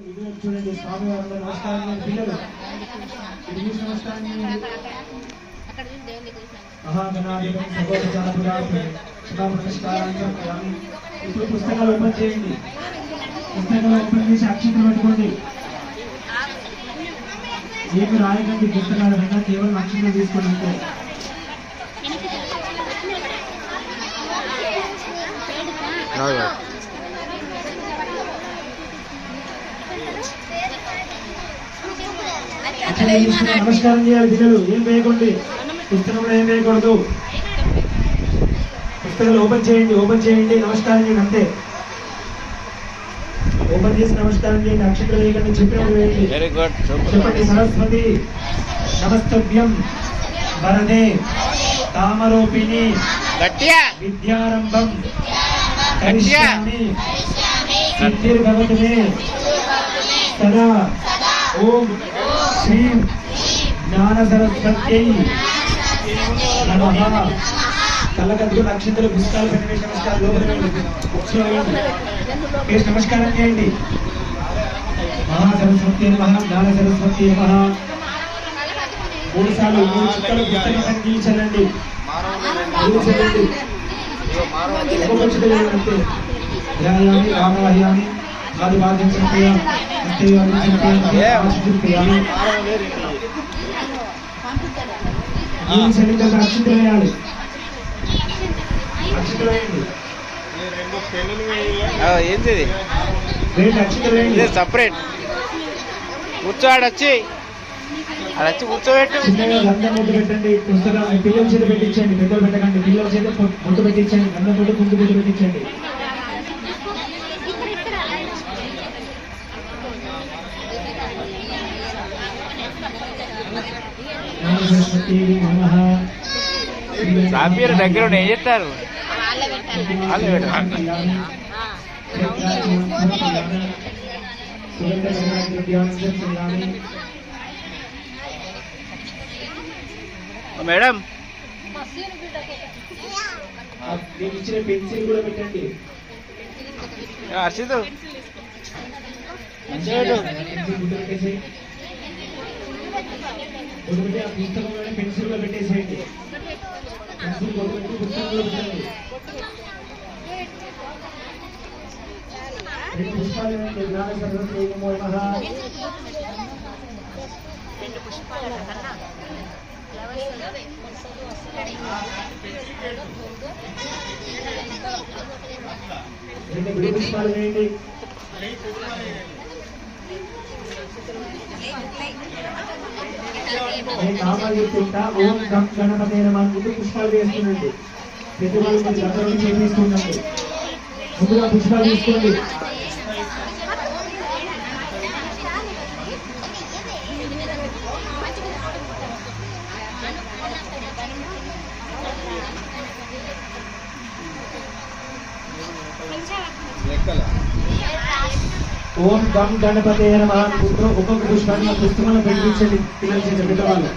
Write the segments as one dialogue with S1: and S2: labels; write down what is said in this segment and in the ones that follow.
S1: చూడండి స్వామి వారు నమస్కారం పిల్లలు ఇది నమస్కారం ఇప్పుడు పుస్తకాలు ఓపెన్ చేయండి పుస్తకాలు ఓపెన్ చేసి అక్షంతలు పెట్టుకోండి ఏమి రాయకండి పుస్తకాలు అయినా కేవలం అక్షంతలు తీసుకోండి అంతే అక్షంతలు right. నమస్కారం చేయాలి పిల్లలు ఏం వేయకండి. పుస్తకంలో ఏం వేయకూడదు. పుస్తకాలు ఓపెన్ చేయండి ఓపెన్ చేయండి. నమస్కారం చేయండి అంతే. ఓపెన్ చేసి నమస్కారం చేయండి. అక్షంతలు వేయకండి చెప్పినప్పుడు వేయండి.
S2: వెరీ గుడ్
S1: చెప్పండి సరస్వతి నమస్తభ్యం వరదే
S2: గట్టిగా
S1: విద్యారంభం కరిష్యామి సిద్ధిర్భవతు మే సదా ఓం శ్రీం జ్ఞాన సరస్వత్యై నమః కళ్ళకద్దు నక్షత్రాలు పుస్తకాలు పెట్టిన నమస్కారం లోపల వెళ్ళండి. నమస్కారం చేయండి. మహాసరస్వతి నమః జ్ఞాన సరస్వతి నమః. మూడు సార్లు మూడు చుక్కలు పుస్తకం గీల్చండి ఒక్కొక్క చుక్క వేయండి ఏంటిది ధ్యాయామి వేయాలి వేయండి
S2: సపరేట్ కూర్చోడు వచ్చి అది కూర్చోబెట్టు
S1: గంధం ముద్దు పెట్టండి పుస్తకం పిల్లల చేత పెట్టించండి పెద్దలు పెట్టకండి పిల్లల చేత పొ- ముద్దు పెట్టించండి గంధం ముద్దు ముందు పెట్టించండి నమః సరస్వతీ నమః
S2: సాపీర్ దగ్గర ఏం చేస్తారు?
S3: వాళ్ళే పెట్టాలి.
S2: మేడం.
S1: నేను ఇచ్చిన పెన్సిల్ కూడా పెట్టండి.
S2: హర్షిత్
S1: మంచిగా ఆ పుస్తకంలోనే పెన్సిల్ కూడా పెట్టేసేయండి పెన్సిల్ గుర్తు పుస్తకంలో పెట్టండి రెండు పుష్పాలు జ్ఞాన సరస్వతి నమో నమః రెండు పుష్పాలు వేయండి. నేను నామాలు చెప్తుంటా ఓం గం గణపతి పుష్పాలు వేస్తుండండి పెద్దవాళ్ళు ముందుగా పుష్పాలు తీసుకోండి. ఓం గం గణపతి నమః. పుస్తకం ఒక్కొక్క పుష్పాన్ని ఆ పుస్తకంలో పెట్టించండి. పిల్లలు చేసిన పెద్దవాళ్ళు.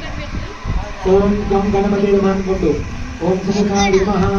S1: ఓం గం గణపతి నమః అనుకుంటూ. ఓం సుముఖాయ మహా